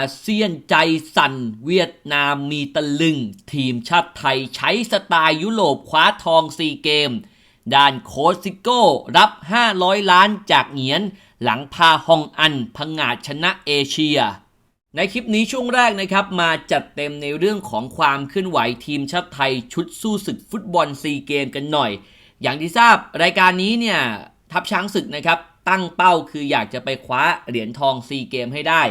อาเซียนใจสั่นเวียดนามมีตะลึง ทีมชาติไทยใช้สไตล์ยุโรปคว้าทองซีเกม ด้านโค้ชซิโก้รับ 500 ล้านจากเหงียน หลังพาฮองอันพังาชนะเอเชีย ในคลิปนี้ช่วงแรกนะครับ มาจัดเต็มในเรื่องของความเคลื่อนไหวทีมชาติไทยชุดสู้ศึกฟุตบอลซีเกมกันหน่อย อย่างที่ทราบรายการนี้เนี่ยทัพช้างศึกนะครับตั้งเป้าคืออยากจะไปคว้าเหรียญทองซีเกมให้ได้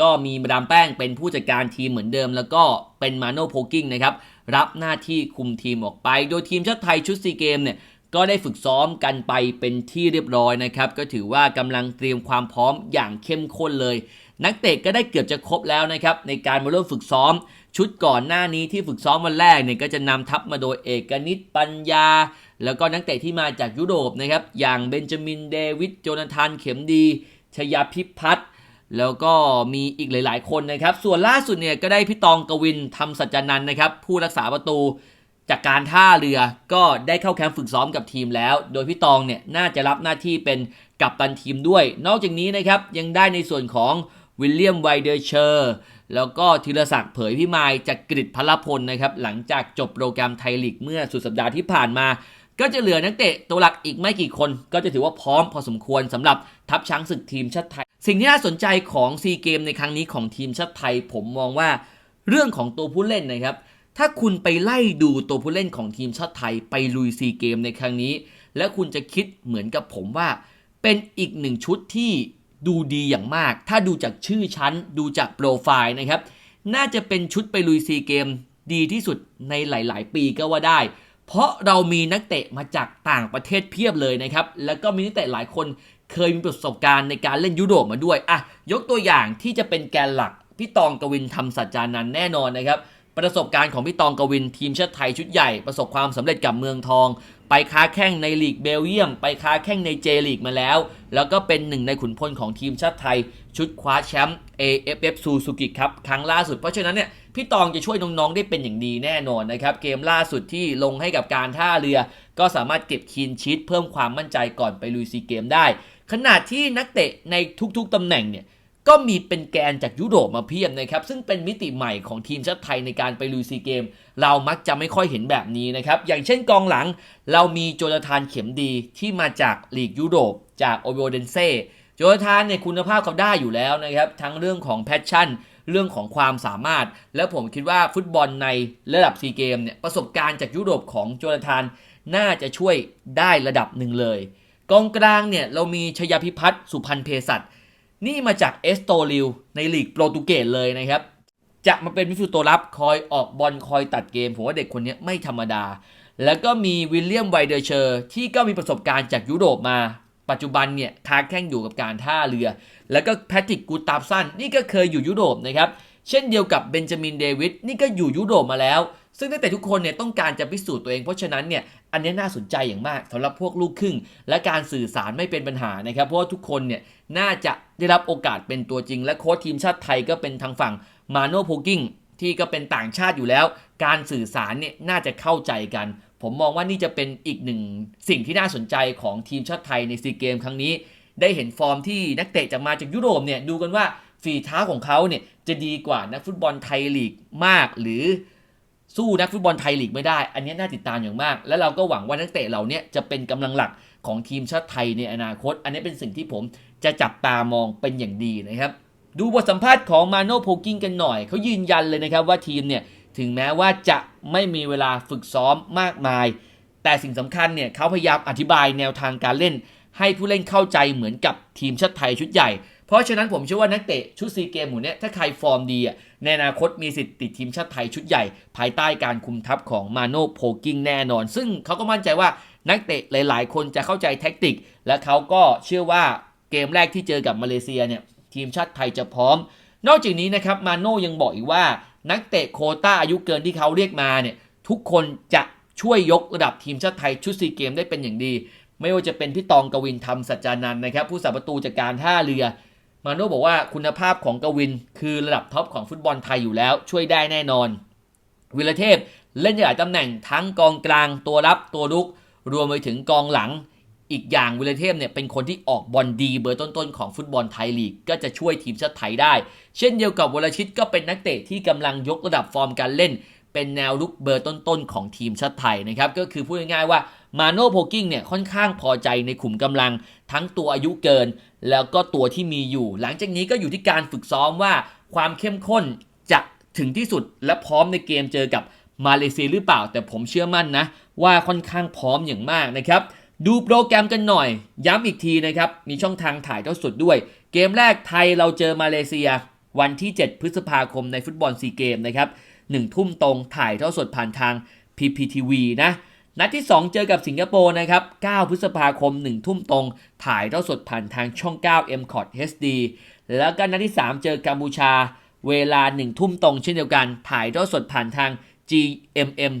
ก็มีมาดามแป้งเป็นผู้จัดการทีมเหมือนเดิม แล้วก็เป็นมาโนโพกิ้งนะครับรับหน้าที่คุมทีมออกไป โดยทีมชาติไทยชุดซีเกมเนี่ยก็ได้ฝึกซ้อมกันไปเป็นที่เรียบร้อยนะครับ ก็ถือว่ากำลังเตรียมความพร้อมอย่างเข้มข้นเลย นักเตะก็ได้เกือบจะครบแล้วนะครับในการมาร่วมฝึกซ้อม ชุดก่อนหน้านี้ที่ฝึกซ้อมวันแรกเนี่ยก็จะนำทัพมาโดยเอกนิตปัญญา แล้วก็นักเตะที่มาจากยุโรปนะครับอย่างเบนจามินเดวิดโจนาธานเข็มดี ชยาพิพัฒน์ แล้วก็มีอีกหลาย ๆ คนนะครับ ส่วนล่าสุดเนี่ยก็ได้พี่ตองกวินทำสัจจานันนะครับ ผู้รักษาประตูจากการท่าเรือก็ได้เข้าแคมป์ฝึกซ้อมกับทีมแล้ว โดยพี่ตองเนี่ยน่าจะรับหน้าที่เป็นกัปตันทีมด้วย นอกจากนี้นะครับยังได้ในส่วนของวิลเลียมไวเดอร์เชอร์แล้วก็ธีรศักดิ์เผยพิมายจากกริดพลพลนะครับ หลังจากจบโปรแกรมไทยลีกเมื่อสุดสัปดาห์ที่ผ่านมา ก็จะเหลือนักเตะตัวหลักอีกไม่กี่คน ก็จะถือว่าพร้อมพอสมควรสำหรับทัพช้างศึกทีมชาติไทย สิ่งที่น่าสนใจของซีเกมในครั้งนี้ของทีมชาติไทย ผมมองว่าเรื่องของตัวผู้เล่นนะครับ ถ้าคุณไปไล่ดูตัวผู้เล่นของทีมชาติไทยไปลุยซีเกมในครั้งนี้ แล้วคุณจะคิดเหมือนกับผมว่า เป็นอีกหนึ่งชุดที่ดูดีอย่างมาก ถ้าดูจากชื่อชั้น ดูจากโปรไฟล์นะครับ น่าจะเป็นชุดไปลุยซีเกมดีที่สุดในหลาย ๆ ปีก็ว่าได้ เพราะเรามีนักเตะมาจากต่างประเทศเพียบเลยนะครับ แล้วก็มีนักเตะหลายคน เคยมีประสบการณ์ในการเล่นยุโรปมาด้วยอะยกตัวอย่างที่จะเป็นแกนหลักพี่ตองกวินทำสัจจานันแน่นอนนะครับ ประสบการณ์ของพี่ตองกวินทีมชาติไทยชุดใหญ่ ประสบความสำเร็จกับเมืองทอง ไปค้าแข่งในลีกเบลเยียม ไปค้าแข่งในเจลีกมาแล้ว แล้วก็เป็นหนึ่งในขุนพลของทีมชาติไทย ชุดคว้าแชมป์ AFF Suzuki ครับครั้งล่าสุดเพราะฉะนั้นเนี่ยพี่ตองจะช่วยน้องๆได้เป็นอย่างดีแน่นอนนะครับเกมล่าสุดที่ลงให้กับการท่าเรือ ก็สามารถเก็บคีนชีตเพิ่มความมั่นใจก่อนไปลุยซีเกมได้ ขณะที่นักเตะในทุกๆตำแหน่งเนี่ยก็มีเป็นแกนจากยุโรปมาเพียบนะครับ ซึ่งเป็นมิติใหม่ของทีมชาติไทยในการไปลุยซีเกม เรามักจะไม่ค่อยเห็นแบบนี้นะครับ อย่างเช่นกองหลัง เรามีโจนาธานเข็มดีที่มาจากลีกยุโรป จากโอเวอเดนเซ่โจนาธานเนี่ยคุณภาพเขาได้อยู่แล้วนะครับ ทั้งเรื่องของแพชชั่น เรื่องของความสามารถ และผมคิดว่าฟุตบอลในระดับซีเกมเนี่ยประสบการณ์จากยุโรปของโจนาธานน่าจะช่วยได้ระดับหนึ่งเลย กองกลางเนี่ยเรามีชยาพิพัฒน์สุพันธ์เพศัตนี่มาจากเอสโตริลในลีกโปรตุเกสเลยนะครับ จะมาเป็นมิดฟิลด์ตัวรับคอยออกบอลคอยตัดเกม ผมว่าเด็กคนนี้ไม่ธรรมดา แล้วก็มีวิลเลียมไวเดอร์เชอร์ ที่ก็มีประสบการณ์จากยุโรปมา ปัจจุบันเนี่ยค้าแข่งอยู่กับการท่าเรือ แล้วก็แพทริกกูตาฟสันนี่ก็เคยอยู่ยุโรปนะครับ เช่นเดียวกับเบนจามินเดวิดนี่ก็อยู่ยุโรปมาแล้ว ซึ่งตั้งแต่ทุกคนเนี่ยต้องการจะพิสูจน์ตัวเองเพราะฉะนั้นเนี่ยอันนี้น่าสนใจอย่างมากสำหรับพวกลูกครึ่ง และการสื่อสารไม่เป็นปัญหานะครับเพราะว่าทุกคนเนี่ยน่าจะได้รับโอกาสเป็นตัวจริง และโค้ชทีมชาติไทยก็เป็นทางฝั่งมาโนโพกิ้งที่ก็เป็นต่างชาติอยู่แล้ว การสื่อสารเนี่ยน่าจะเข้าใจกัน ผมมองว่านี่จะเป็นอีกหนึ่งสิ่งที่น่าสนใจของทีมชาติไทยในซีเกมครั้งนี้ ได้เห็นฟอร์มที่นักเตะจากมาจากยุโรปเนี่ยดูกันว่า ฝีเท้าของเขาเนี่ยจะดีกว่านักฟุตบอลไทยลีกมาก หรือสู้นักฟุตบอลไทยลีกไม่ได้ อันนี้น่าติดตามอย่างมาก และเราก็หวังว่านักเตะเหล่านี้จะเป็นกำลังหลักของทีมชาติไทยในอนาคต อันนี้เป็นสิ่งที่ผมจะจับตามองเป็นอย่างดีนะครับ ดูบทสัมภาษณ์ของมาโน่โพกิ้งกันหน่อย เขายืนยันเลยนะครับว่าทีมเนี่ยถึงแม้ว่าจะไม่มีเวลาฝึกซ้อมมากมาย แต่สิ่งสำคัญเนี่ยเขาพยายามอธิบายแนวทางการเล่น ให้ผู้เล่นเข้าใจเหมือนกับทีมชาติไทยชุดใหญ่ เพราะฉะนั้นผมเชื่อว่านักเตะชุดซีเกมหมู่นี้ถ้าใครฟอร์มดีอะในอนาคตมีสิทธิ์ติดทีมชาติไทยชุดใหญ่ ภายใต้การคุมทัพของมาโน่โพกิ้งแน่นอน ซึ่งเขาก็มั่นใจว่านักเตะหลาย ๆ คนจะเข้าใจแท็กติก และเขาก็เชื่อว่าเกมแรกที่เจอกับมาเลเซียเนี่ยทีมชาติไทยจะพร้อม นอกจากนี้นะครับมาโน่ยังบอกอีกว่า นักเตะโคต้าอายุเกินที่เขาเรียกมาเนี่ยทุกคนจะช่วยยกระดับทีมชาติไทยชุดซีเกมได้เป็นอย่างดี ไม่ว่าจะเป็นพี่ตองกวินทำสัจจานันนะครับผู้สาประตูจากการท่าเรือ มาโน่บอกว่าคุณภาพของกวินคือระดับท็อปของฟุตบอลไทยอยู่แล้วช่วยได้แน่นอน วิรเทพเล่นหลายตำแหน่งทั้งกองกลางตัวรับตัวลุก รวมไปถึงกองหลัง อีกอย่างวิลเทพเนี่ยเป็นคนที่ออกบอลดีเบอร์ต้นๆของฟุตบอลไทยลีกก็จะช่วยทีมชาติไทยได้ เช่นเดียวกับวรชิตก็เป็นนักเตะที่กำลังยกระดับฟอร์มการเล่น เป็นแนวลุกเบอร์ต้นๆของทีมชาติไทยนะครับก็คือพูดง่ายๆว่า มาโนโพกิ้งเนี่ยค่อนข้างพอใจในขุมกำลังทั้งตัวอายุเกิน แล้วก็ตัวที่มีอยู่ หลังจากนี้ก็อยู่ที่การฝึกซ้อมว่าความเข้มข้นจะถึงที่สุดและพร้อมในเกมเจอกับมาเลเซียหรือเปล่า แต่ผมเชื่อมั่นนะ ว่าค่อนข้างพร้อมอย่างมากนะครับ ดูโปรแกรมกันหน่อย ย้ำอีกทีนะครับ มีช่องทางถ่ายทอดสดด้วย เกมแรกไทยเราเจอมาเลเซีย วันที่ 7 พฤษภาคมในฟุตบอลซีเกมนะครับ1ทุ่มตรงถ่ายทอดสดผ่านทาง PPTV นะ นัดที่ 2 เจอกับสิงคโปร์นะครับ 9 พฤษภาคม 1 ทุ่มตรง ถ่ายทอดสดผ่านทางช่อง 9 m c o t HD แล้วก็นัดที่ 3 เจอกัมพูชา เวลา 1 ทุ่มตรง เช่นเดียวกัน ถ่ายทอดสดผ่านทาง GMM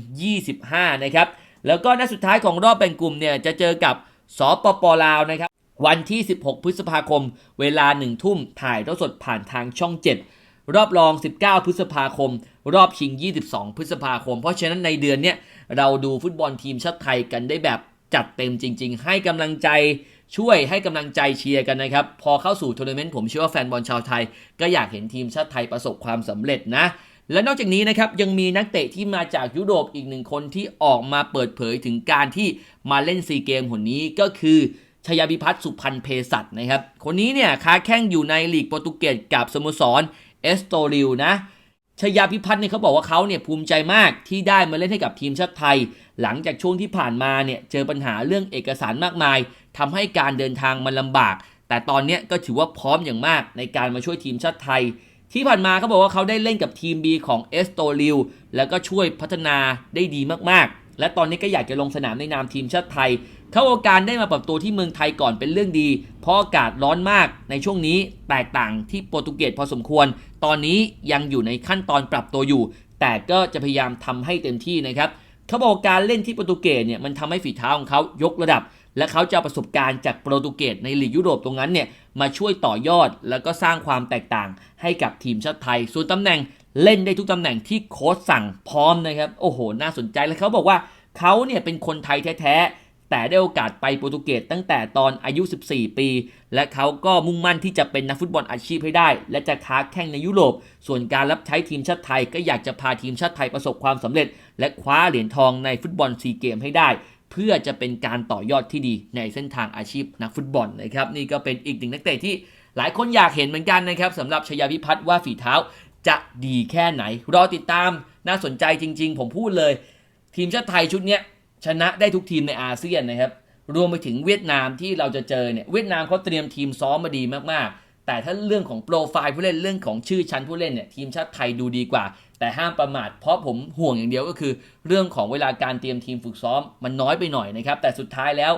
25 นะครับ แล้วก็นัดสุดท้ายของรอบแบ่งกลุ่มเนี่ยจะเจอกับสปปลาวนะครับ วันที่ 16 พฤษภาคม เวลา 1 ทุ่มถ่ายทอดสดผ่านทางช่อง 7 รอบรอง 19 พฤษภาคม รอบชิง 22 พฤษภาคม เพราะฉะนั้นในเดือนเนี้ยเราดูฟุตบอลทีมชาติไทยกันได้แบบจัดเต็มจริง ๆ ให้กำลังใจช่วยให้กำลังใจเชียร์กันนะครับ พอเข้าสู่ทัวร์นาเมนต์ผมเชื่อว่าแฟนบอลชาวไทย ก็อยากเห็นทีมชาติไทยประสบความสำเร็จนะ และนอกจากนี้นะครับยังมีนักเตะที่มาจากยุโรปอีกหนึ่งคนที่ออกมาเปิดเผยถึงการที่มาเล่นซีเกมคนนี้ก็คือชยาพิพัฒน์สุพันธ์เพสัตนะครับ คนนี้เนี่ยค้าแข้งอยู่ในลีกโปรตุเกสกับสโมสร เอสโตริลนะชยาพิพัฒน์เนี่ยเขาบอกว่าเขาเนี่ยภูมิใจมากที่ได้มาเล่นให้กับทีมชาติไทย หลังจากช่วงที่ผ่านมาเนี่ยเจอปัญหาเรื่องเอกสารมากมายทำให้การเดินทางมันลำบาก แต่ตอนนี้ก็ถือว่าพร้อมอย่างมากในการมาช่วยทีมชาติไทย ที่ผ่านมาเขาบอกว่าเขาได้เล่นกับทีม B ของเอสโตริลแล้วก็ช่วยพัฒนาได้ดีมากๆ และตอนนี้ก็อยากจะลงสนามในนามทีมชาติไทยเขาโอกาสได้มาปรับตัวที่เมืองไทยก่อนเป็นเรื่องดี เพราะอากาศร้อนมากในช่วงนี้แตกต่างที่โปรตุเกสพอสมควร ตอนนี้ยังอยู่ในขั้นตอนปรับตัวอยู่ แต่ก็จะพยายามทำให้เต็มที่นะครับเขาบอกการเล่นที่โปรตุเกสเนี่ยมันทำให้ฝีเท้าของเขายกระดับ และเขาจะประสบการณ์จากโปรตุเกสในลีกยุโรปตรงนั้นเนี่ยมาช่วยต่อยอดแล้วก็สร้างความแตกต่างให้กับทีมชาติไทย ส่วนตำแหน่งเล่นได้ทุกตำแหน่งที่โค้ชสั่งพร้อมนะครับ โอ้โห น่าสนใจและเขาบอกว่าเขาเนี่ยเป็นคนไทยแท้ๆ แต่ได้โอกาสไปโปรตุเกสตั้งแต่ตอนอายุ 14 ปี และเขาก็มุ่งมั่นที่จะเป็นนักฟุตบอลอาชีพให้ได้ และจะค้าแข่งในยุโรป ส่วนการรับใช้ทีมชาติไทยก็อยากจะพาทีมชาติไทยประสบความสำเร็จ และคว้าเหรียญทองในฟุตบอลซีเกมให้ได้ เพื่อจะเป็นการต่อยอดที่ดีในเส้นทางอาชีพนักฟุตบอลนะครับนี่ก็เป็นอีกหนึ่งนักเตะที่หลายคนอยากเห็นเหมือนกันนะครับสำหรับชยาพิพัฒน์ว่าฝีเท้าจะดีแค่ไหน รอติดตามน่าสนใจจริง ๆ ผมพูดเลย ทีมชาติไทยชุดเนี้ย ชนะได้ทุกทีมในอาเซียนนะครับ รวมไปถึงเวียดนามที่เราจะเจอเนี่ยเวียดนามเขาเตรียมทีมซ้อมมาดีมากๆ แต่ถ้าเรื่องของโปรไฟล์ผู้เล่นเรื่องของชื่อชั้นผู้เล่นเนี่ยทีมชาติไทยดูดีกว่า แต่ห้ามประมาทเพราะผมห่วงอย่างเดียวก็คือ เรื่องของเวลาการเตรียมทีมฝึกซ้อมมันน้อยไปหน่อยนะครับ แต่สุดท้ายแล้ว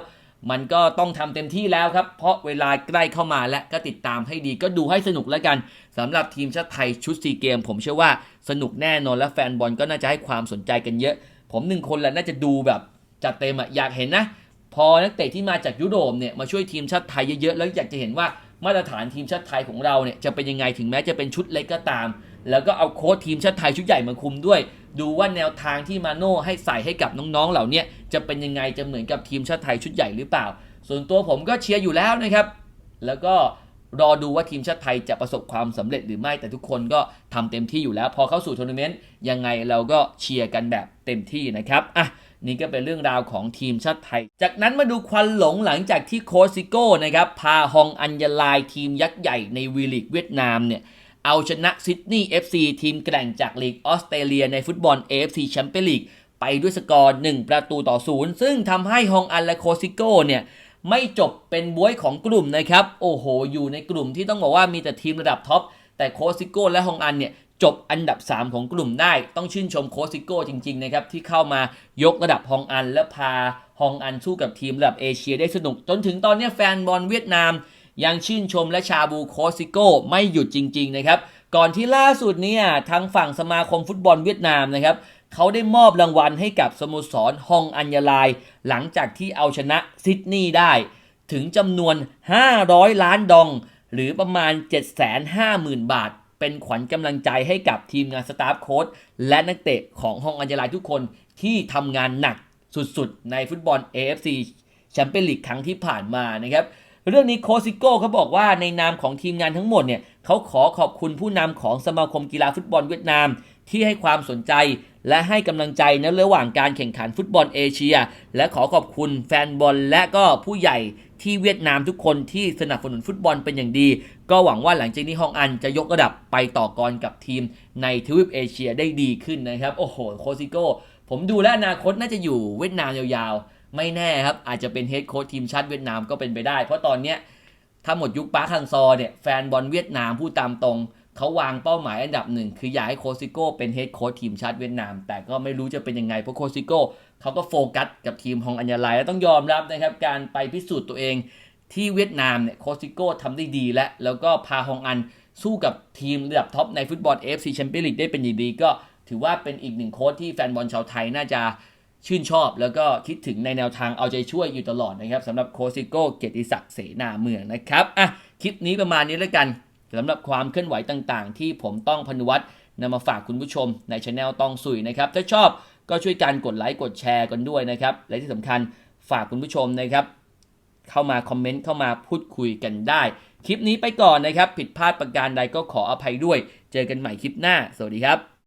มันก็ต้องทำเต็มที่แล้วครับ เพราะเวลาใกล้เข้ามาและก็ติดตามให้ดีก็ดูให้สนุกแล้วกันสำหรับทีมชาติไทยชุดซีเกม ผมเชื่อว่าสนุกแน่นอนและแฟนบอลก็น่าจะให้ความสนใจกันเยอะ ผมหนึ่งคนแหละน่าจะดูแบบ จัดเต็มอะอยากเห็นนะ พอนักเตะที่มาจากยุโรปเนี่ยมาช่วยทีมชาติไทยเยอะๆ แล้วอยากจะเห็นว่ามาตรฐานทีมชาติไทยของเราเนี่ยจะเป็นยังไงถึงแม้จะเป็นชุดเล็กก็ตาม แล้วก็เอาโค้ชทีมชาติไทยชุดใหญ่มาคุมด้วย ดูว่าแนวทางที่มาโน่ให้ใส่ให้กับน้องๆ เหล่านี้จะเป็นยังไงจะเหมือนกับทีมชาติไทยชุดใหญ่หรือเปล่า ส่วนตัวผมก็เชียร์อยู่แล้วนะครับ แล้วก็ รอดูว่าทีมชาติไทยจะประสบความสำเร็จหรือไม่แต่ทุกคนก็ทำเต็มที่อยู่แล้ว พอเข้าสู่ทัวร์นาเมนต์ยังไงเราก็เชียร์กันแบบเต็มที่นะครับอะนี่ก็เป็นเรื่องราวของทีมชาติไทย จากนั้นมาดูควันหลงหลังจากที่โคซิโก้นะครับพาฮองอัญญลายทีมยักษ์ใหญ่ในวีลีกเวียดนามเนี่ยเอาชนะซิดนีย์ FC ทีมแกร่งจากลีกออสเตรเลียในฟุตบอล AFC แชมเปี้ยนลีกไปด้วยสกอร์ 1 ประตูต่อศูนย์ซึ่งทำให้ฮองอันและโคซิโก้เนี่ย ไม่จบเป็นบวยของกลุ่มนะครับ โอ้โห อยู่ในกลุ่มที่ต้องบอกว่ามีแต่ทีมระดับท็อป แต่โคซิโก้และฮองอันเนี่ยจบอันดับ 3 ของกลุ่มได้ ต้องชื่นชมโคซิโก้จริง ๆ นะครับ ที่เข้ามายกระดับฮองอัน และพาฮองอันสู้กับทีมระดับเอเชียได้สนุก จนถึงตอนนี้แฟนบอลเวียดนาม ยังชื่นชมและชาบูโคซิโก้ไม่หยุดจริง ๆ นะครับ ก่อนที่ล่าสุดเนี่ยทางฝั่งสมาคมฟุตบอลเวียดนามนะครับ เขาได้มอบรางวัลให้กับสโมสรฮองอัญญาลาย หลังจากที่เอาชนะซิดนีย์ได้ ถึงจำนวน 500 ล้านดอง หรือประมาณ 750,000 บาท เป็นขวัญกำลังใจให้กับทีมงานสตาฟโค้ชและนักเตะของฮองอัญญาลายทุกคนที่ทำงานหนักสุดๆ ในฟุตบอล AFC แชมเปี้ยนลีกครั้งที่ผ่านมานะครับเรื่องนี้โคซิโก้เขาบอกว่าในนามของทีมงานทั้งหมดเนี่ยเขาขอขอบคุณผู้นำของสมาคมกีฬาฟุตบอลเวียดนาม ที่ให้ความสนใจ และให้กำลังใจในระหว่างการแข่งขันฟุตบอลเอเชีย และขอขอบคุณแฟนบอลและก็ผู้ใหญ่ที่เวียดนามทุกคนที่สนับสนุนฟุตบอลเป็นอย่างดี ก็หวังว่าหลังจากนี้ฮองอันจะยกระดับไปต่อกรกับทีมในทวีปเอเชียได้ดีขึ้นนะครับ โอ้โหโคซิโก้ ผมดูแลอนาคตน่าจะอยู่เวียดนามยาวๆ ไม่แน่ครับ อาจจะเป็นเฮดโค้ชทีมชาติเวียดนามก็เป็นไปได้ เพราะตอนเนี้ยถ้าหมดยุคปาร์คฮังซอเนี่ยแฟนบอลเวียดนามพูดตามตรง เขาวางเป้าหมายอันดับหนึ่งคืออยากให้โคซิโก้เป็นเฮดโค้ชทีมชาติเวียดนาม แต่ก็ไม่รู้จะเป็นยังไง เพราะโคซิโก้เขาก็โฟกัสกับทีมฮองอัญญาไลและต้องยอมรับนะครับ การไปพิสูจน์ตัวเองที่เวียดนามเนี่ยโคซิโก้ทำได้ดีและ แล้วก็พาฮองอันสู้กับทีมระดับท็อปในฟุตบอล AFC แชมเปี้ยนลีกได้เป็นอย่างดี ก็ถือว่าเป็นอีกหนึ่งโค้ชที่แฟนบอลชาวไทยน่าจะชื่นชอบ แล้วก็คิดถึงในแนวทางเอาใจช่วยอยู่ตลอดนะครับสำหรับโคซิโก้เกียรติศักดิ์เสนาเมืองนะครับอะคลิปนี้ประมาณนี้แล้วกัน สำหรับความเคลื่อนไหวต่างๆ ที่ผมต้องพนุวัตนำมาฝากคุณผู้ชมในช anel ต้องสุยนะครับถ้าชอบก็ช่วยกันกดไลค์กดแชร์กันด้วยนะครับ และที่สำคัญฝากคุณผู้ชมนะครับ เข้ามาคอมเมนต์เข้ามาพูดคุยกันได้ คลิปนี้ไปก่อนนะครับ ผิดพลาดประการใดก็ขออภัยด้วย เจอกันใหม่คลิปหน้า สวัสดีครับ